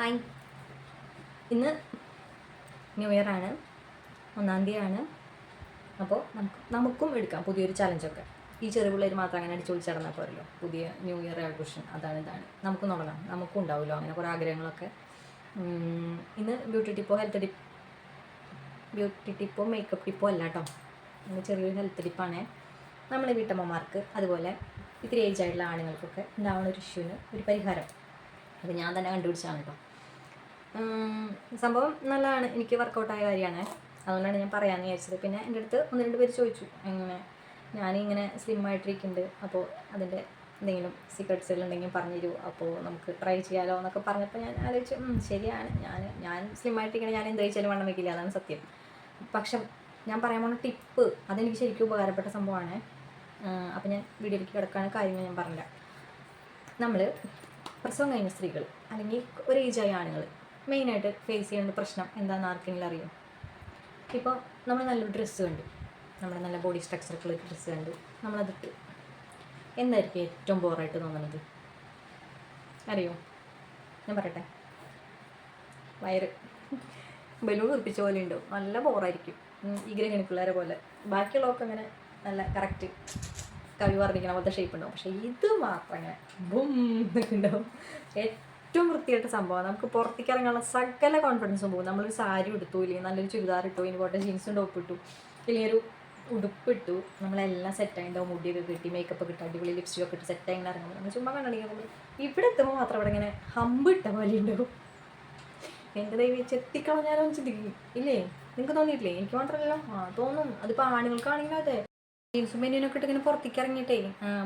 Hi. ഇന്ന് new year ആണ് ഒന്നാം തീയതിയാണ്. അപ്പോൾ നമുക്ക് നമുക്കും എടുക്കാം പുതിയൊരു ചലഞ്ചൊക്കെ. ഈ ചെറിയ പിള്ളേർ മാത്രം അങ്ങനെ അടിച്ചു വിളിച്ച് നടന്നാൽ പോരല്ലോ. പുതിയ ന്യൂ ഇയർ ആഘോഷം അതാണ് ഇതാണ്. നമുക്കും തുടങ്ങാം നമുക്കും ഉണ്ടാവുമല്ലോ അങ്ങനെ കുറേ ആഗ്രഹങ്ങളൊക്കെ. ഇന്ന് ബ്യൂട്ടി ടിപ്പോ ഹെൽത്ത് ടിപ്പ് ബ്യൂട്ടി ടിപ്പോ മേക്കപ്പ് ടിപ്പോ അല്ല കേട്ടോ ഇന്ന് ചെറിയൊരു ഹെൽത്ത് ടിപ്പാണ്. നമ്മളെ വീട്ടമ്മമാർക്ക് അതുപോലെ ഇത്തിരി ഏജ് ആയിട്ടുള്ള ആണുങ്ങൾക്കൊക്കെ ഉണ്ടാവുന്ന ഒരു ഇഷ്യൂവിന് ഒരു പരിഹാരം. അത് ഞാൻ തന്നെ കണ്ടുപിടിച്ചാണ് കേട്ടോ സംഭവം നല്ലതാണ്. എനിക്ക് വർക്കൗട്ടായ കാര്യമാണ്. അതുകൊണ്ടാണ് ഞാൻ പറയാമെന്ന് വിചാരിച്ചത്. പിന്നെ എന്റെ അടുത്ത് ഒന്ന് രണ്ട് പേര് ചോദിച്ചു. എങ്ങനെ? ഞാനിങ്ങനെ സ്ലിം ആയിട്ടിരിക്കുന്നുണ്ട്. അപ്പോൾ അതിന്റെ എന്തെങ്കിലും സീക്രട്സുകൾ ഉണ്ടെങ്കിൽ പറഞ്ഞു തരൂ അപ്പോൾ നമുക്ക് ട്രൈ ചെയ്യാലോ എന്നൊക്കെ പറഞ്ഞപ്പോൾ ഞാൻ ആലോചിച്ചു ശരിയാണ്. ഞാൻ ഞാൻ സ്ലിം ആയിട്ടിരിക്കണേ ഞാൻ എന്ത് കഴിച്ചാലും വണ്ണം വെക്കില്ല. അതാണ് സത്യം. പക്ഷെ ഞാൻ പറയാൻ പോകുന്ന ടിപ്പ് അതെനിക്ക് ശരിക്കും ഉപകാരപ്പെട്ട സംഭവമാണ്. അപ്പോൾ ഞാൻ വീഡിയോയിലേക്ക് കിടക്കാണ് കാര്യങ്ങൾ ഞാൻ പറഞ്ഞില്ല നമ്മൾ പ്രസവം കഴിഞ്ഞ സ്ത്രീകൾ അല്ലെങ്കിൽ ഒരു ഏജായ ആണുങ്ങൾ മെയിനായിട്ട് ഫേസ് ചെയ്യേണ്ട പ്രശ്നം എന്താണെന്ന് ആർക്കെങ്കിലും അറിയോ? ഇപ്പോൾ നമ്മൾ നല്ലൊരു ഡ്രസ്സ് കണ്ടു. നമ്മൾ നല്ല ബോഡി സ്ട്രക്ചറൊക്കെ ഒരു ഡ്രസ്സ് കണ്ടു. നമ്മളതിട്ട് എന്തായിരിക്കും ഏറ്റവും ബോറായിട്ട് തോന്നുന്നത്? അറിയോ? ഞാൻ പറയട്ടെ. വയറ്. ബലൂൺ ഉറപ്പിച്ച പോലെ ഉണ്ടാവും നല്ല ബോറായിരിക്കും. ഈ ഗ്രഹിണി പിള്ളേരെ പോലെ. ബാക്കിയുള്ളവർക്ക് അങ്ങനെ നല്ല കറക്റ്റ് കവി പറഞ്ഞിരിക്കണം പോലത്തെ ഷേപ്പ് ഉണ്ടാവും. പക്ഷേ ഇത് മാത്രം അങ്ങനെ ബും എന്നൊക്കെ ഉണ്ടാവും. ഏറ്റവും വൃത്തിയായിട്ട് സംഭവം. നമുക്ക് പുറത്തേക്ക് ഇറങ്ങാനുള്ള സകല കോൺഫിഡൻസും പോകും. നമ്മളൊരു സാരി എടുത്തു ഇല്ലെങ്കിൽ നല്ലൊരു ചുരിദാർ ഇട്ടു ഇനി പോട്ടെ ജീൻസും ടോപ്പ് ഇട്ടു ഇല്ലെങ്കിൽ ഒരു ഉടുപ്പ് ഇട്ടു നമ്മളെല്ലാം സെറ്റായി ഉണ്ടാവും മുടിയൊക്കെ കിട്ടി മേക്കപ്പ് ഒക്കെ ഇട്ട് അടിപൊളി ലിപ്സ്റ്റിക് ഒക്കെ ഇട്ട് സെറ്റായി ഇറങ്ങുമ്പോൾ നമ്മൾ ചുമ്മാ കണ്ടിരിക്കുമ്പോൾ ഇവിടെ എത്തുമ്പോൾ മാത്രം അവിടെ ഇങ്ങനെ ഹമ്പ് ഇട്ട പോലെ ഉണ്ടാവും. എന്റെ ദൈവം ചെത്തിക്കളഞ്ഞാലോ ചിന്തിക്കും. ഇല്ലേ? നിങ്ങൾക്ക് തോന്നിയിട്ടില്ലേ? എനിക്ക് മാത്രമല്ലല്ലോ ആ തോന്നും. അതിപ്പോൾ ആണുങ്ങൾക്കാണെങ്കിലും അതെ. ജീൻസും ബനിയനൊക്കെ ഇട്ട് ഇങ്ങനെ പുറത്തേക്ക് ഇറങ്ങിയിട്ടേ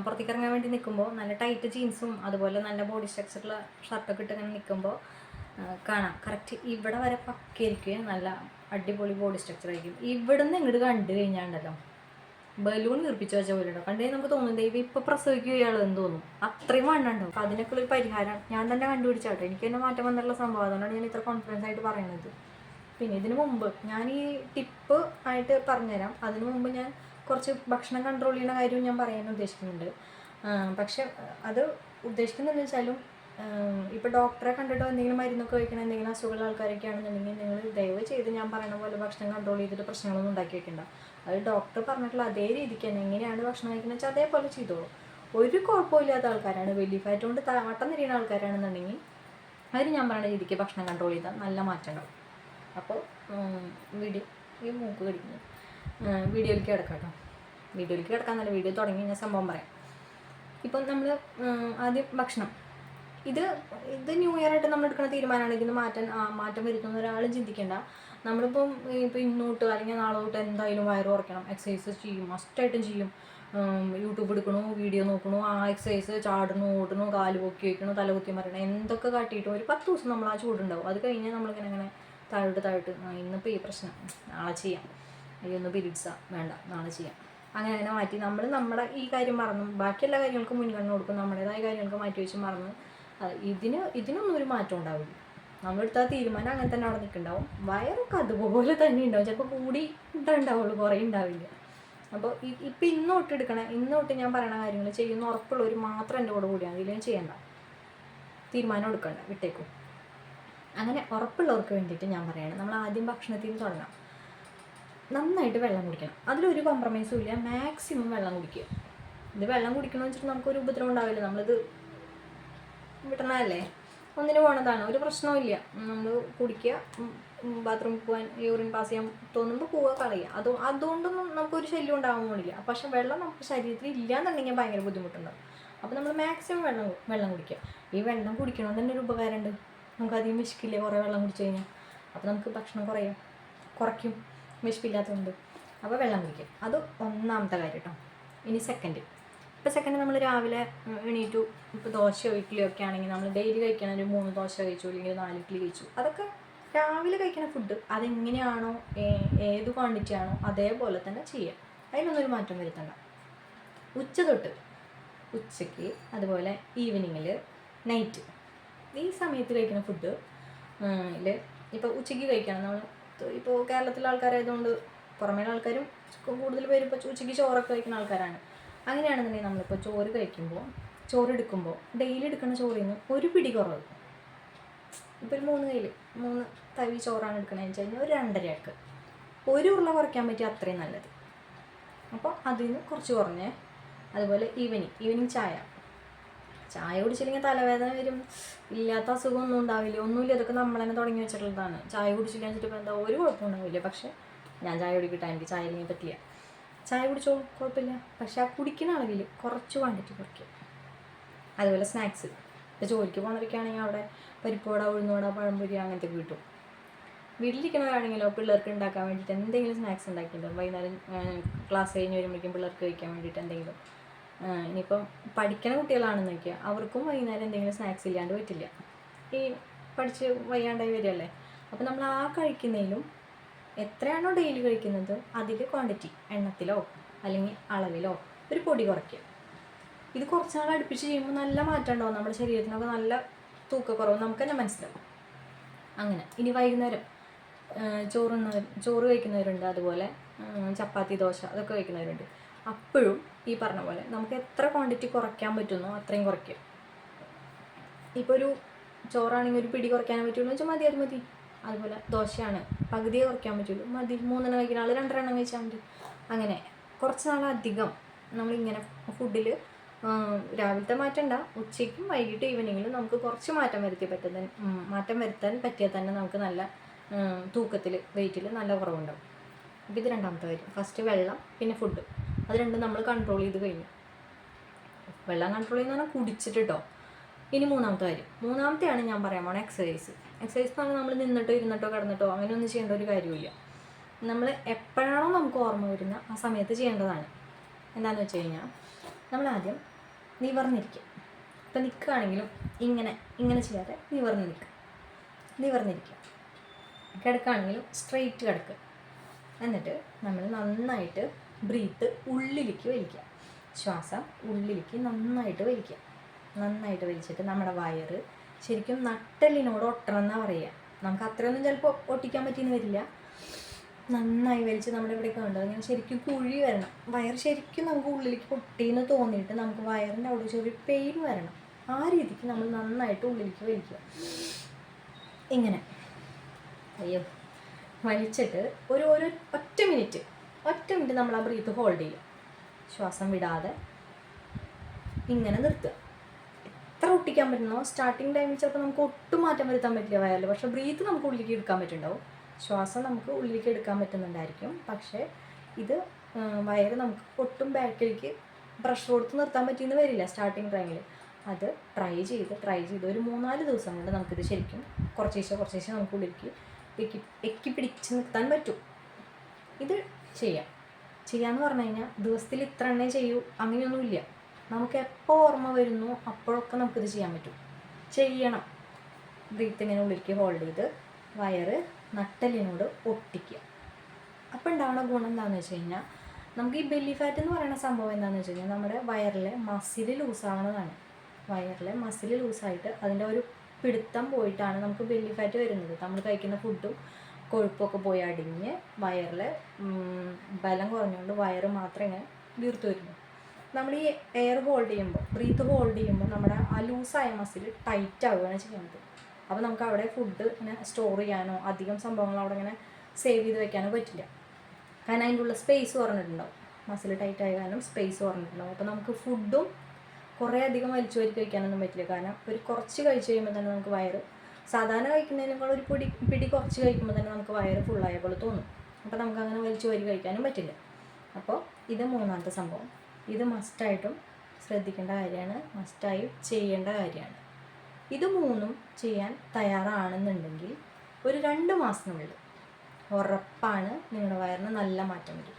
പുറത്തേക്ക് ഇറങ്ങാൻ വേണ്ടി നിൽക്കുമ്പോൾ നല്ല ടൈറ്റ് ജീൻസും അതുപോലെ നല്ല ബോഡി സ്ട്രക്ചറുള്ള ഷർട്ടൊക്കെ ഇട്ട് ഇങ്ങനെ നിൽക്കുമ്പോൾ കാണാം. കറക്റ്റ് ഇവിടെ വരെ പക്കയിരിക്കുകയും നല്ല അടിപൊളി ബോഡി സ്ട്രക്ചർ ആയിരിക്കും. ഇവിടുന്ന് ഇങ്ങോട്ട് കണ്ടു കഴിഞ്ഞാണ്ടല്ലോ ബലൂൺ നിർപ്പിച്ചു വെച്ച പോലെ ഉണ്ടാവും കണ്ടേ നമുക്ക് തോന്നുന്നു ദൈവം ഇപ്പൊ പ്രസവിക്കുക എന്ന് തോന്നും. അത്രയും വണ്ണുണ്ടാവും അപ്പൊ അതിനൊക്കെ ഒരു പരിഹാരം. ഞാൻ തന്നെ കണ്ടുപിടിച്ചാട്ടെ എനിക്ക് തന്നെ മാറ്റം വന്നിട്ടുള്ള സംഭവം. അതുകൊണ്ടാണ് ഞാൻ ഇത്ര കോൺഫിഡൻസ് ആയിട്ട് പറയുന്നത് പിന്നെ ഇതിനു മുമ്പ് ഞാൻ ഈ ടിപ്പ് ആയിട്ട് പറഞ്ഞുതരാം. അതിനു മുമ്പ് ഞാൻ കുറച്ച് ഭക്ഷണം കൺട്രോൾ ചെയ്യുന്ന കാര്യവും ഞാൻ പറയാൻ ഉദ്ദേശിക്കുന്നുണ്ട്. പക്ഷെ അത് ഉദ്ദേശിക്കുന്നതെന്ന് വെച്ചാലും ഇപ്പോൾ ഡോക്ടറെ കണ്ടിട്ടോ എന്തെങ്കിലും മരുന്നൊക്കെ കഴിക്കണ എന്തെങ്കിലും അസുഖമുള്ള ആൾക്കാരൊക്കെ ആണെന്നുണ്ടെങ്കിൽ നിങ്ങൾ ദയവ് ചെയ്ത് ഞാൻ പറയുന്ന പോലെ ഭക്ഷണം കൺട്രോൾ ചെയ്തിട്ട് പ്രശ്നങ്ങളൊന്നും ഉണ്ടാക്കി വെക്കണ്ട. അത് ഡോക്ടർ പറഞ്ഞിട്ടുള്ള അതേ രീതിക്ക് തന്നെ എങ്ങനെയാണ് ഭക്ഷണം കഴിക്കുന്നത് വെച്ചാൽ അതേപോലെ ചെയ്തോളൂ. ഒരു കുഴപ്പമില്ലാത്ത ആൾക്കാരാണ് വലിയ ഫാറ്റ് കൊണ്ട് വട്ടം തിരിയുന്ന ആൾക്കാരാണെന്നുണ്ടെങ്കിൽ അതിന് ഞാൻ പറയുന്ന രീതിക്ക് ഭക്ഷണം കൺട്രോൾ ചെയ്താൽ നല്ല മാറ്റം ഉണ്ടാവും. അപ്പോൾ വീഡിയോ ഈ മൂക്ക് കടിക്കുന്നു വീഡിയോയിലേക്ക് കിടക്കാം കേട്ടോ. വീഡിയോയിലേക്ക് കിടക്കാൻ നല്ല വീഡിയോ തുടങ്ങി ഞാൻ സംഭവം പറയാം. ഇപ്പം നമ്മൾ ആദ്യം ഭക്ഷണം. ഇത് ഇത് ന്യൂ ഇയർ ആയിട്ട് നമ്മൾ എടുക്കുന്ന തീരുമാനമാണ്. ഇതിന് മാറ്റാൻ ആ, മാറ്റം വരുത്തുന്ന ഒരാൾ ചിന്തിക്കേണ്ട. നമ്മളിപ്പം ഇപ്പം ഇന്നോട്ട് അല്ലെങ്കിൽ നാളെ തൊട്ട് എന്തായാലും വയറ് കുറയ്ക്കണം. എക്സസൈസ് ചെയ്യും മസ്റ്റായിട്ടും ചെയ്യും. യൂട്യൂബ് എടുക്കണു വീഡിയോ നോക്കണു ആ എക്സസൈസ് ചാടണു ഓടണു കാൽ പൊക്കി വയ്ക്കണു തല കുത്തി മരണം എന്തൊക്കെ കാട്ടിയിട്ടും ഒരു പത്ത് ദിവസം നമ്മൾ ആ ചൂടുണ്ടാവും. അത് കഴിഞ്ഞാൽ നമ്മളിങ്ങനെ ഇങ്ങനെ താഴോട്ട് താഴോട്ട് ഇന്നിപ്പോൾ ഈ പ്രശ്നം. നാളെ ചെയ്യാം. അയ്യോ ഒന്ന് പീരീഡ്സാ വേണ്ട നാളെ ചെയ്യാം. അങ്ങനെ അങ്ങനെ മാറ്റി. നമ്മൾ നമ്മുടെ ഈ കാര്യം മറന്നു. ബാക്കിയെല്ലാ കാര്യങ്ങൾക്കും മുൻഗണന കൊടുക്കും. നമ്മുടേതായ കാര്യങ്ങൾക്ക് മാറ്റി വെച്ച് മറന്ന്. ഇതിന് ഇതിനൊന്നും ഒരു മാറ്റം ഉണ്ടാവില്ല. നമ്മളെടുത്ത തീരുമാനം അങ്ങനെ തന്നെ അവിടെ നിൽക്കുന്നുണ്ടാവും. വയറൊക്കെ അതുപോലെ തന്നെ ഉണ്ടാവും. ചിലപ്പോൾ കൂടി ഉണ്ടാവുള്ളൂ. കുറേ ഉണ്ടാവില്ല. അപ്പോൾ ഇപ്പം ഇന്ന് തൊട്ട് എടുക്കണേ ഇന്ന് തൊട്ട് ഞാൻ പറയണ കാര്യങ്ങൾ ചെയ്യുന്ന ഉറപ്പുള്ളവർ മാത്രം എന്റെ കൂടെ കൂടിയാണ് അതിലും ചെയ്യണ്ട. തീരുമാനം എടുക്കണ്ട. വിട്ടേക്കും. അങ്ങനെ ഉറപ്പുള്ളവർക്ക് വേണ്ടിയിട്ട് ഞാൻ പറയണം. നമ്മൾ ആദ്യം ഭക്ഷണത്തിൽ നിന്ന് തുടങ്ങാം. നന്നായിട്ട് വെള്ളം കുടിക്കണം. അതിലൊരു കോംപ്രമൈസും ഇല്ല. മാക്സിമം വെള്ളം കുടിക്കുക. ഇത് വെള്ളം കുടിക്കണമെന്ന് വെച്ചിട്ട് നമുക്കൊരു ഉപദ്രവം ഉണ്ടാവില്ല. നമ്മളിത് വിടണമല്ലേ ഒന്നിന് പോണതാണ്. ഒരു പ്രശ്നവും നമ്മൾ കുടിക്കുക ബാത്റൂമിൽ പോകാൻ യൂറിൻ പാസ് ചെയ്യാൻ തോന്നുമ്പോൾ പോവുക കളയുക. അത് അതുകൊണ്ടൊന്നും നമുക്കൊരു ശല്യം ഉണ്ടാകാൻ പോണില്ല. പക്ഷെ വെള്ളം നമുക്ക് ശരീരത്തിൽ ഇല്ലാന്നുണ്ടെങ്കിൽ ഭയങ്കര ബുദ്ധിമുട്ടുണ്ടാവും. അപ്പോൾ നമ്മൾ മാക്സിമം വെള്ളം വെള്ളം കുടിക്കുക. ഈ വെള്ളം കുടിക്കണമെന്ന് തന്നെ ഒരു ഉപകാരമുണ്ട്. നമുക്ക് അധികം വിശക്കില്ലേ? കുറേ വെള്ളം കുടിച്ചു കഴിഞ്ഞാൽ അപ്പോൾ നമുക്ക് ഭക്ഷണം കുറയും. കുറയ്ക്കും. വിശപ്പില്ലാത്തതുകൊണ്ട് അപ്പോൾ വെള്ളം കുടിക്കുക അത് ഒന്നാമത്തെ കാര്യം കേട്ടോ ഇനി സെക്കൻഡ് ഇപ്പോൾ സെക്കൻഡ് നമ്മൾ രാവിലെ എണീറ്റു. ഇപ്പോൾ ദോശയോ ഇഡ്ഡലിയോ ഒക്കെ ആണെങ്കിൽ നമ്മൾ ഡെയിലി കഴിക്കണ ഒരു മൂന്ന് ദോശ കഴിച്ചു അല്ലെങ്കിൽ നാല് ഇഡ്ഡലി കഴിച്ചു. അതൊക്കെ രാവിലെ കഴിക്കുന്ന ഫുഡ് അതെങ്ങനെയാണോ ഏത് ക്വാണ്ടിറ്റി ആണോ അതേപോലെ തന്നെ ചെയ്യുക അതിനൊന്നൊരു മാറ്റം വരുത്തണ്ട. ഉച്ച തൊട്ട് ഉച്ചയ്ക്ക് അതുപോലെ ഈവനിങ്ങിൽ നൈറ്റ് ഈ സമയത്ത് കഴിക്കുന്ന ഫുഡ് ഇപ്പോൾ ഉച്ചയ്ക്ക് കഴിക്കണം. നമ്മൾ ഇപ്പോൾ കേരളത്തിലെ ആൾക്കാരായതുകൊണ്ട് പുറമേ ആൾക്കാരും കൂടുതൽ പേര് ഇപ്പോൾ ഉച്ചയ്ക്ക് ചോറൊക്കെ കഴിക്കുന്ന ആൾക്കാരാണ്. അങ്ങനെയാണെന്നുണ്ടെങ്കിൽ നമ്മളിപ്പോൾ ചോറ് കഴിക്കുമ്പോൾ ചോറ് എടുക്കുമ്പോൾ ഡെയിലി എടുക്കുന്ന ചോറിൽ നിന്ന് ഒരു പിടി കുറവ്. ഇപ്പോൾ ഒരു മൂന്ന് കയ്യിൽ മൂന്ന് തവി ചോറാണ് എടുക്കണമെന്ന് വെച്ച് കഴിഞ്ഞാൽ ഒരു രണ്ടരയാൾക്ക് ഒരു ഉരുള കുറയ്ക്കാൻ പറ്റിയ അത്രയും നല്ലത്. അപ്പോൾ അതിൽ നിന്ന് കുറച്ച് കുറഞ്ഞ് അതുപോലെ ഈവനിങ് ഈവനിങ് ചായ. ചായ കുടിച്ചില്ലെങ്കിൽ തലവേദന വരും. ഇല്ലാത്ത അസുഖമൊന്നും ഉണ്ടാവില്ല. ഒന്നുമില്ല. ഇതൊക്കെ നമ്മൾ തന്നെ തുടങ്ങി വെച്ചിട്ടുള്ളതാണ്. ചായ കുടിച്ചില്ല വെച്ചിട്ട് എന്താ ഒരു കുഴപ്പം ഉണ്ടാവില്ല പക്ഷേ ഞാൻ ചായ കുടിക്കട്ടെ. എനിക്ക് ചായ ഇല്ലെങ്കിൽ പറ്റില്ല. ചായ കുടിച്ചോ? കുഴപ്പമില്ല. പക്ഷെ ആ കുടിക്കുന്ന അളവിൽ കുറച്ച് ക്വാണ്ടിറ്റി കുറയ്ക്കും അതുപോലെ സ്നാക്സ്. ഇപ്പോൾ ജോലിക്ക് പോകുന്നവരൊക്കെയാണെങ്കിൽ അവിടെ പരിപ്പുവട ഉഴുന്നുവട പഴംപൊരി അങ്ങനത്തെ കിട്ടും. വീട്ടിലിരിക്കുന്നവരാണെങ്കിലോ പിള്ളേർക്ക് ഉണ്ടാക്കാൻ വേണ്ടിയിട്ട് എന്തെങ്കിലും സ്നാക്സ് ഉണ്ടാക്കിയിട്ടുണ്ടാവും വൈകുന്നേരം ക്ലാസ് കഴിഞ്ഞ് വരുമ്പോഴേക്കും പിള്ളേർക്ക് കഴിക്കാൻ വേണ്ടിയിട്ട് എന്തെങ്കിലും? ഇനിയിപ്പം പഠിക്കണ കുട്ടികളാണെന്ന് നോക്കിയാൽ അവർക്കും വൈകുന്നേരം എന്തെങ്കിലും സ്നാക്സ് ഇല്ലാണ്ട് പറ്റില്ല. ഈ പഠിച്ച് വയ്യാണ്ടായി വരികയല്ലേ? അപ്പോൾ നമ്മൾ ആ കഴിക്കുന്നതിലും എത്രയാണോ ഡെയിലി കഴിക്കുന്നത് അതിൽ ക്വാണ്ടിറ്റി എണ്ണത്തിലോ അല്ലെങ്കിൽ അളവിലോ ഒരു പൊടി കുറയ്ക്കുക. ഇത് കുറച്ച് നാൾ അടുപ്പിച്ച് ചെയ്യുമ്പോൾ നല്ല മാറ്റം ഉണ്ടാവും നമ്മുടെ ശരീരത്തിനൊക്കെ നല്ല തൂക്കക്കുറവ് നമുക്ക് തന്നെ മനസ്സിലാവും. അങ്ങനെ ഇനി വൈകുന്നേരം ചോറുന്ന ചോറ് കഴിക്കുന്നവരുണ്ട്. അതുപോലെ ചപ്പാത്തി ദോശ അതൊക്കെ കഴിക്കുന്നവരുണ്ട്. അപ്പോഴും ഈ പറഞ്ഞ പോലെ നമുക്ക് എത്ര ക്വാണ്ടിറ്റി കുറയ്ക്കാൻ പറ്റുന്നോ അത്രയും കുറയ്ക്കുക ഇപ്പോൾ ഒരു ചോറാണെങ്കിൽ ഒരു പിടി കുറയ്ക്കാൻ പറ്റുള്ളൂ. വെച്ചാൽ മതി അത് മതി. അതുപോലെ ദോശയാണ് പകുതിയെ കുറയ്ക്കാൻ പറ്റുള്ളൂ. മതി മൂന്നെണ്ണം കഴിക്കുന്ന ആൾ രണ്ടെണ്ണം കഴിച്ചാൽ മതി. അങ്ങനെ കുറച്ച് നാളധികം നമ്മളിങ്ങനെ ഫുഡിൽ രാവിലത്തെ മാറ്റണ്ട. ഉച്ചയ്ക്കും വൈകിട്ട് ഈവനിങ്ങിലും നമുക്ക് കുറച്ച് മാറ്റം വരുത്തി പറ്റുന്ന മാറ്റം വരുത്താൻ പറ്റിയാൽ തന്നെ നമുക്ക് നല്ല തൂക്കത്തിൽ വെയിറ്റിൽ നല്ല കുറവുണ്ടാവും. അപ്പോൾ ഇത് രണ്ടാമത്തെ കാര്യം. ഫസ്റ്റ് വെള്ളം പിന്നെ ഫുഡ് അത് രണ്ടും നമ്മൾ കൺട്രോൾ ചെയ്ത് കഴിഞ്ഞു. വെള്ളം കൺട്രോൾ ചെയ്യുന്ന പറഞ്ഞാൽ കുടിച്ചിട്ട് കേട്ടോ ഇനി മൂന്നാമത്തെ കാര്യം. മൂന്നാമത്തെയാണ് ഞാൻ പറയാൻ പോണ എക്സസൈസ് എക്സസൈസ് എന്ന് പറഞ്ഞാൽ നമ്മൾ നിന്നിട്ടോ ഇരുന്നിട്ടോ കിടന്നിട്ടോ അങ്ങനെയൊന്നും ചെയ്യേണ്ട ഒരു കാര്യമില്ല നമ്മൾ എപ്പോഴാണോ നമുക്ക് ഓർമ്മ വരുന്ന ആ സമയത്ത് ചെയ്യേണ്ടതാണ്. എന്താണെന്ന് വെച്ച് കഴിഞ്ഞാൽ നമ്മൾ ആദ്യം നിവർന്നിരിക്കുക. ഇപ്പം നിൽക്കുകയാണെങ്കിലും ഇങ്ങനെ ഇങ്ങനെ ചെയ്യാതെ നിവർന്ന് നിൽക്കുക. നിവർന്നിരിക്കുക. കിടക്കുകയാണെങ്കിലും സ്ട്രെയിറ്റ് കിടക്കുക. എന്നിട്ട് നമ്മൾ നന്നായിട്ട് ബ്രീത്ത് ഉള്ളിലേക്ക് വലിക്കുക. ശ്വാസം ഉള്ളിലേക്ക് നന്നായിട്ട് വലിക്കുക. നന്നായിട്ട് വലിച്ചിട്ട് നമ്മുടെ വയറ് ശരിക്കും നട്ടലിനോട് ഒട്ടണം എന്നാണ് പറയുക. നമുക്ക് അത്രയൊന്നും ചിലപ്പോൾ ഒട്ടിക്കാൻ പറ്റിയെന്ന് വരില്ല. നന്നായി വലിച്ച് നമ്മുടെ ഇവിടെയൊക്കെ ഉണ്ട് അങ്ങനെ ശരിക്കും കുഴി വരണം. വയർ ശരിക്കും നമുക്ക് ഉള്ളിലേക്ക് പൊട്ടിയെന്ന് തോന്നിയിട്ട് നമുക്ക് വയറിന്റെ അവിടെ ചെറിയ പെയിൻ വരണം. ആ രീതിക്ക് നമ്മൾ നന്നായിട്ട് ഉള്ളിലേക്ക് വലിക്കുക. ഇങ്ങനെ. അയ്യോ. വലിച്ചിട്ട് ഒരു ഒരു ഒറ്റ മിനിറ്റ് ഒറ്റ മിനിറ്റ് നമ്മൾ ആ ബ്രീത്ത് ഹോൾഡ് ചെയ്യും. ശ്വാസം വിടാതെ ഇങ്ങനെ നിർത്തുക. എത്ര ഒട്ടിക്കാൻ പറ്റുന്നോ? സ്റ്റാർട്ടിങ് ടൈമിൽ ചിലപ്പോൾ നമുക്ക് ഒട്ടും മാറ്റം വരുത്താൻ പറ്റില്ല വയറിൽ പക്ഷേ ബ്രീത്ത് നമുക്ക് ഉള്ളിലേക്ക് എടുക്കാൻ പറ്റുന്നുണ്ടാവും. ശ്വാസം നമുക്ക് ഉള്ളിലേക്ക് എടുക്കാൻ പറ്റുന്നുണ്ടായിരിക്കും. പക്ഷേ ഇത് വയറ് നമുക്ക് ഒട്ടും ബാക്കിലേക്ക് പ്രഷർ കൊടുത്ത് നിർത്താൻ പറ്റിയെന്ന് വരില്ല സ്റ്റാർട്ടിങ് ടൈമിൽ അത് ട്രൈ ചെയ്ത് ട്രൈ ചെയ്ത് ഒരു മൂന്നാൽ ദിവസം കൊണ്ട് നമുക്കിത് ശരിക്കും കുറച്ച് ദിവസം കുറച്ച് ദിവസം നമുക്ക് ഉള്ളിലേക്ക് എക്കി എക്കി പിടിച്ച് നിർത്താൻ പറ്റും. ഇത് ചെയ്യാം. ചെയ്യാന്ന് പറഞ്ഞു കഴിഞ്ഞാൽ ദിവസത്തിൽ ഇത്ര എണ്ണേ ചെയ്യൂ. അങ്ങനെയൊന്നുമില്ല. നമുക്ക് എപ്പോൾ ഓർമ്മ വരുന്നു അപ്പോഴൊക്കെ നമുക്കിത് ചെയ്യാൻ പറ്റും. ചെയ്യണം. ബ്രീത്ത് ഇങ്ങനെ ഉള്ളിലേക്ക് ഹോൾഡ് ചെയ്ത് വയറ് നട്ടലിനോട് ഒട്ടിക്കുക. അപ്പോൾ ഉണ്ടാവുന്ന ഗുണം എന്താണെന്ന് വെച്ച് കഴിഞ്ഞാൽ നമുക്ക് ഈ ബെല്ലി ഫാറ്റ് എന്ന് പറയുന്ന സംഭവം എന്താണെന്ന് വെച്ച് കഴിഞ്ഞാൽ നമ്മുടെ വയറിലെ മസിൽ ലൂസാവുന്നതാണ് വയറിലെ മസിൽ ലൂസായിട്ട് അതിന്റെ ഒരു പിടുത്തം പോയിട്ടാണ് നമുക്ക് ബെല്ലി ഫാറ്റ് വരുന്നത്. നമ്മൾ കഴിക്കുന്ന ഫുഡും കൊഴുപ്പൊക്കെ പോയി അടിഞ്ഞ് വയറിൽ ബലം കുറഞ്ഞുകൊണ്ട് വയറ് മാത്രം ഇങ്ങനെ വീർത്തു വരുന്നു നമ്മൾ ഈ എയർ ഹോൾഡ് ചെയ്യുമ്പോൾ ബ്രീത്ത് ഹോൾഡ് ചെയ്യുമ്പോൾ നമ്മുടെ ആ ലൂസായ മസിൽ ടൈറ്റ് ആവുകയാണ് ചെയ്യുന്നത്. അപ്പോൾ നമുക്ക് അവിടെ ഫുഡ് ഇങ്ങനെ സ്റ്റോർ ചെയ്യാനോ അധികം സംഭവങ്ങൾ അവിടെ ഇങ്ങനെ സേവ് ചെയ്ത് വെക്കാനോ പറ്റില്ല. കാരണം അതിന്റെ ഉള്ള സ്പേസ് കുറഞ്ഞിട്ടുണ്ടാവും. മസിൽ ടൈറ്റ് ആയ കാരണം സ്പേസ് കുറഞ്ഞിട്ടുണ്ടാവും. അപ്പോൾ നമുക്ക് ഫുഡും കുറേ അധികം വലിച്ചു വരി കഴിക്കാനൊന്നും പറ്റില്ല. കാരണം ഒരു കുറച്ച് കഴിച്ച് കഴിയുമ്പോൾ തന്നെ നമുക്ക് വയറ് സാധാരണ കഴിക്കുന്നതിനേക്കാൾ ഒരു പിടി പിടി കുറച്ച് കഴിക്കുമ്പോൾ തന്നെ നമുക്ക് വയറ് ഫുള്ളായ പോലെ തോന്നും. അപ്പോൾ നമുക്ക് അങ്ങനെ വലിച്ചു വരി കഴിക്കാനും പറ്റില്ല. അപ്പോൾ ഇത് മൂന്നാമത്തെ സംഭവം. ഇത് മസ്റ്റായിട്ടും ശ്രദ്ധിക്കേണ്ട കാര്യമാണ്. മസ്റ്റായി ചെയ്യേണ്ട കാര്യമാണ്. ഇത് മൂന്നും ചെയ്യാൻ തയ്യാറാണെന്നുണ്ടെങ്കിൽ ഒരു രണ്ട് മാസത്തിനുള്ളിൽ ഉറപ്പാണ് നിങ്ങളുടെ വയറിന് നല്ല മാറ്റം വരും.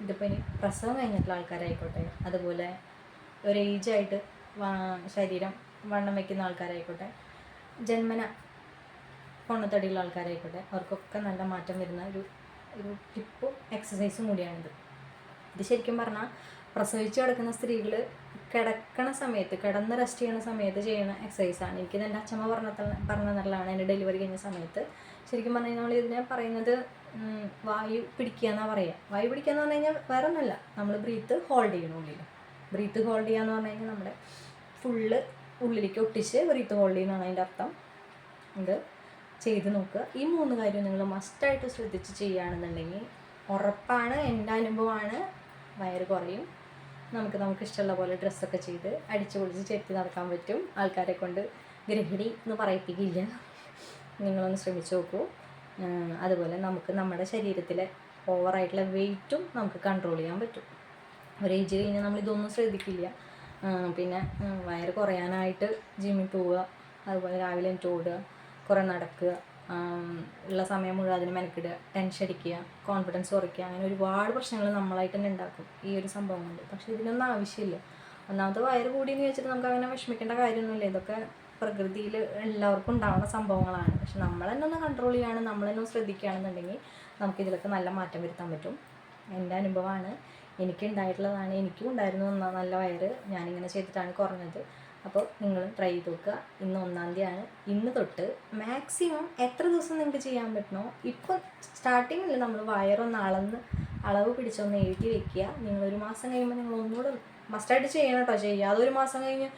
ഇതിപ്പോൾ ഇനി പ്രസവം കഴിഞ്ഞിട്ടുള്ള ആൾക്കാരായിക്കോട്ടെ അതുപോലെ ഒരു ഏജായിട്ട് ശരീരം വണ്ണം വയ്ക്കുന്ന ആൾക്കാരായിക്കോട്ടെ ജന്മന പൊണ്ണത്തടിയുള്ള ആൾക്കാരായിക്കോട്ടെ അവർക്കൊക്കെ നല്ല മാറ്റം വരുന്ന ഒരു ഒരു ടിപ്പും എക്സസൈസും കൂടിയാണിത്. ഇത് ശരിക്കും പറഞ്ഞാൽ പ്രസവിച്ച് കിടക്കുന്ന സ്ത്രീകൾ കിടക്കണ സമയത്ത് കിടന്ന് റെസ്റ്റ് ചെയ്യണ സമയത്ത് ചെയ്യുന്ന എക്സസൈസാണ് എനിക്കിത് എന്റെ അച്ഛമ്മ പറഞ്ഞ പറഞ്ഞ നല്ലതാണ് എന്റെ ഡെലിവറി കഴിഞ്ഞ സമയത്ത് ശരിക്കും പറഞ്ഞു കഴിഞ്ഞാൽ ഇതിനെ പറയുന്നത് വായു പിടിക്കുക എന്നാണ് പറയുക വായു പിടിക്കുക എന്ന് പറഞ്ഞു കഴിഞ്ഞാൽ വേറെ ഒന്നുമല്ല നമ്മൾ ബ്രീത്ത് ഹോൾഡ് ചെയ്യണം ബ്രീത്ത് ഹോൾഡ് ചെയ്യുക എന്ന് പറഞ്ഞു കഴിഞ്ഞാൽ നമ്മുടെ ഫുള്ള് ഉള്ളിലേക്ക് ഒട്ടിച്ച് ബ്രീത്ത് ഹോൾഡ് ചെയ്യുന്നതാണ് അതിന്റെ അർത്ഥം. ഇത് ചെയ്ത് നോക്കുക. ഈ മൂന്ന് കാര്യം നിങ്ങൾ മസ്റ്റായിട്ട് ശ്രദ്ധിച്ച് ചെയ്യുകയാണെന്നുണ്ടെങ്കിൽ ഉറപ്പാണ് എന്റെ അനുഭവമാണ്. വയറ് കുറയും. നമുക്ക് നമുക്ക് ഇഷ്ടമുള്ള പോലെ ഡ്രസ്സൊക്കെ ചെയ്ത് അടിച്ചു പൊളിച്ച് ചെത്തി നടക്കാൻ പറ്റും. ആൾക്കാരെ കൊണ്ട് ഗൃഹിണി എന്ന് പറയിപ്പിക്കില്ല. നിങ്ങളൊന്ന് ശ്രമിച്ചു നോക്കൂ. അതുപോലെ നമുക്ക് നമ്മുടെ ശരീരത്തിലെ ഓവറായിട്ടുള്ള വെയിറ്റും നമുക്ക് കൺട്രോൾ ചെയ്യാൻ പറ്റും. ഒരു ഏജ് കഴിഞ്ഞാൽ നമ്മൾ ഇതൊന്നും ശ്രദ്ധിക്കില്ല. പിന്നെ വയറ് കുറയാനായിട്ട് ജിമ്മിൽ പോവുക അതുപോലെ രാവിലെ എനിക്ക് ഓടുക കുറേ നടക്കുക ഉള്ള സമയം മുഴുവൻ അതിന് മെനക്കിടുക ടെൻഷൻ അടിക്കുക കോൺഫിഡൻസ് കുറയ്ക്കുക അങ്ങനെ ഒരുപാട് പ്രശ്നങ്ങൾ നമ്മളായിട്ട് തന്നെ ഉണ്ടാക്കും ഈ ഒരു സംഭവം കൊണ്ട്. പക്ഷേ ഇതിനൊന്നും ആവശ്യമില്ല. ഒന്നാമത്തെ വയറ് കൂടിയെന്ന് വെച്ചിട്ട് നമുക്ക് അങ്ങനെ വിഷമിക്കേണ്ട കാര്യമൊന്നുമില്ല. ഇതൊക്കെ പ്രകൃതിയിൽ എല്ലാവർക്കും ഉണ്ടാവുന്ന സംഭവങ്ങളാണ്. പക്ഷെ നമ്മൾ തന്നെ ഒന്ന് കൺട്രോൾ ചെയ്യുകയാണ് നമ്മൾ തന്നെ ശ്രദ്ധിക്കുകയാണെന്നുണ്ടെങ്കിൽ നമുക്ക് ഇതിലൊക്കെ നല്ല മാറ്റം വരുത്താൻ പറ്റും. എന്റെ അനുഭവമാണ്. എനിക്ക് ഉണ്ടായിട്ടുള്ളതാണ് എനിക്കും ഉണ്ടായിരുന്നു ഒന്നാം നല്ല വയറ്. ഞാനിങ്ങനെ ചെയ്തിട്ടാണ് കുറഞ്ഞത്. അപ്പോൾ നിങ്ങൾ ട്രൈ ചെയ്ത് നോക്കുക. ഇന്ന് ഒന്നാം തീയതിയാണ്. ഇന്ന് തൊട്ട് മാക്സിമം എത്ര ദിവസം നിങ്ങൾക്ക് ചെയ്യാൻ പറ്റണോ? ഇപ്പോൾ സ്റ്റാർട്ടിങ്ങിൽ നമ്മൾ വയറൊന്ന് അളന്ന് അളവ് പിടിച്ചൊന്ന് എഴുതി വെക്കുക. നിങ്ങൾ ഒരു മാസം കഴിയുമ്പോൾ നിങ്ങൾ ഒന്നുകൂടെ മസ്റ്റായിട്ട് ചെയ്യണം കേട്ടോ. ചെയ്യാതെ ഒരു മാസം കഴിഞ്ഞ്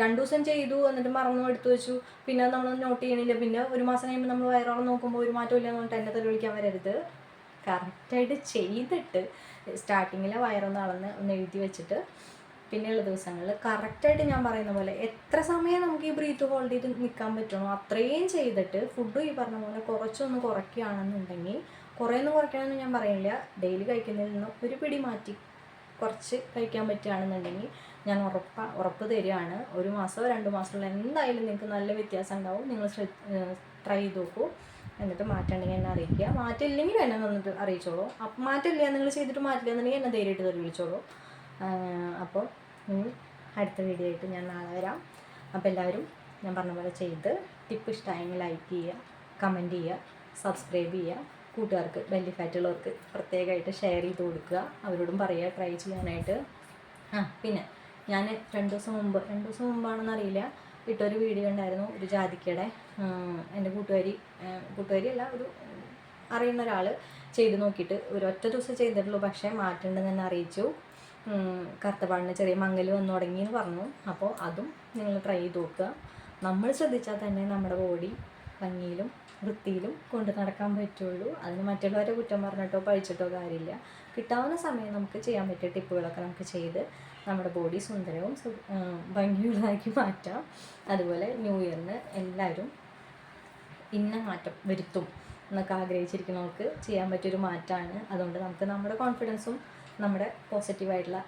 രണ്ടു ദിവസം ചെയ്തു എന്നിട്ട് മറന്നു എടുത്തു വെച്ചു. പിന്നെ നമ്മൾ നോട്ട് ചെയ്യണില്ല. പിന്നെ ഒരു മാസം കഴിയുമ്പോൾ നമ്മൾ വയറോളം നോക്കുമ്പോൾ ഒരു മാറ്റം എന്ന് പറഞ്ഞിട്ട് എന്നെ തെളിവിക്കാൻ വരരുത്. കറക്റ്റായിട്ട് ചെയ്തിട്ട് സ്റ്റാർട്ടിങ്ങിലെ വയറൊന്ന് അളന്ന് ഒന്ന് എഴുതി വെച്ചിട്ട് പിന്നെയുള്ള ദിവസങ്ങളിൽ കറക്റ്റായിട്ട് ഞാൻ പറയുന്ന പോലെ എത്ര സമയം നമുക്ക് ഈ ബ്രീത്ത് ഹോൾഡ് ചെയ്ത് നിൽക്കാൻ പറ്റണോ അത്രയും ചെയ്തിട്ട് ഫുഡ് ഈ പറഞ്ഞ പോലെ കുറച്ചൊന്ന് കുറയ്ക്കുകയാണെന്നുണ്ടെങ്കിൽ കുറേയൊന്നും കുറയ്ക്കണമെന്ന് ഞാൻ പറയില്ല ഡെയിലി കഴിക്കുന്നതിൽ നിന്ന് ഒരു പിടി മാറ്റി കുറച്ച് കഴിക്കാൻ പറ്റുകയാണെന്നുണ്ടെങ്കിൽ ഞാൻ ഉറപ്പ ഉറപ്പ് തരികയാണ്. ഒരു മാസമോ രണ്ട് മാസമോ എന്തായാലും നിങ്ങൾക്ക് നല്ല വ്യത്യാസം ഉണ്ടാവും. നിങ്ങൾ ട്രൈ ചെയ്ത് നോക്കൂ. എന്നിട്ട് മാറ്റമുണ്ടെങ്കിൽ എന്നെ അറിയിക്കുക. മാറ്റമില്ലെങ്കിൽ എന്നെ വന്നിട്ട് അറിയിച്ചോളൂ. അപ്പം മാറ്റമില്ല നിങ്ങൾ ചെയ്തിട്ട് മാറ്റില്ല എന്നുണ്ടെങ്കിൽ എന്നെ ധൈര്യമായിട്ട് വിളിച്ചോളൂ അപ്പോൾ അടുത്ത വീഡിയോ ആയിട്ട് ഞാൻ നാളെ വരാം. അപ്പോൾ എല്ലാവരും ഞാൻ പറഞ്ഞ പോലെ ചെയ്ത് ടിപ്പ് ഇഷ്ടമായെങ്കിൽ ലൈക്ക് ചെയ്യുക കമന്റ് ചെയ്യുക സബ്സ്ക്രൈബ് ചെയ്യുക. കൂട്ടുകാർക്ക് ഫാറ്റുള്ളവർക്ക് പ്രത്യേകമായിട്ട് ഷെയർ ചെയ്ത് കൊടുക്കുക. അവരോടും പറയുക ട്രൈ ചെയ്യാനായിട്ട്. ആ പിന്നെ ഞാൻ രണ്ട് ദിവസം മുമ്പ് രണ്ട് ദിവസം മുമ്പാണെന്ന് അറിയില്ല. ഇട്ടൊരു വീഡിയോ ഉണ്ടായിരുന്നു ഒരു ജാതിക്കയുടെ. എന്റെ കൂട്ടുകാരി കൂട്ടുകാരി അല്ല ഒരു അറിയുന്ന ഒരാൾ ചെയ്ത് നോക്കിയിട്ട് ഒരു ഒറ്റ ദിവസം ചെയ്തിട്ടുള്ളൂ പക്ഷേ മാറ്റമുണ്ടെന്ന് തന്നെ അറിയിച്ചു. കറുത്തപാടിന് ചെറിയ മങ്ങൽ വന്നു തുടങ്ങി എന്ന് പറഞ്ഞു. അപ്പോൾ അതും നിങ്ങൾ ട്രൈ ചെയ്ത് നോക്കുക. നമ്മൾ ശ്രദ്ധിച്ചാൽ തന്നെ നമ്മുടെ ബോഡി ഭംഗിയിലും വൃത്തിയിലും കൊണ്ട് നടക്കാൻ പറ്റുള്ളൂ. അതിന് മറ്റുള്ളവരെ കുറ്റം പറഞ്ഞിട്ടോ പഴിച്ചിട്ടോ കാര്യമില്ല. കിട്ടാവുന്ന സമയം നമുക്ക് ചെയ്യാൻ പറ്റിയ ടിപ്പുകളൊക്കെ നമുക്ക് ചെയ്ത് നമ്മുടെ ബോഡി സുന്ദരവും ഭംഗിയുള്ളതാക്കി മാറ്റാം. അതുപോലെ ന്യൂ ഇയറിന് എല്ലാവരും ഇന്ന മാറ്റം വരുത്തും എന്നൊക്കെ ആഗ്രഹിച്ചിരിക്കുന്നവർക്ക് ചെയ്യാൻ പറ്റിയൊരു മാറ്റമാണ് അതുകൊണ്ട് നമുക്ക് നമ്മുടെ കോൺഫിഡൻസും നമ്മുടെ പോസിറ്റീവായിട്ടുള്ള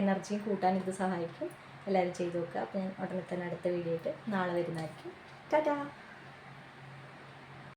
എനർജിയും കൂട്ടാൻ ഇത് സഹായിക്കും. എല്ലാവരും ചെയ്തു നോക്കുക. അപ്പോൾ ഞാൻ ഉടനെ തന്നെ അടുത്ത വീഡിയോ ആയിട്ട് നാളെ വരുന്നതായിരിക്കും. ടാറ്റാ!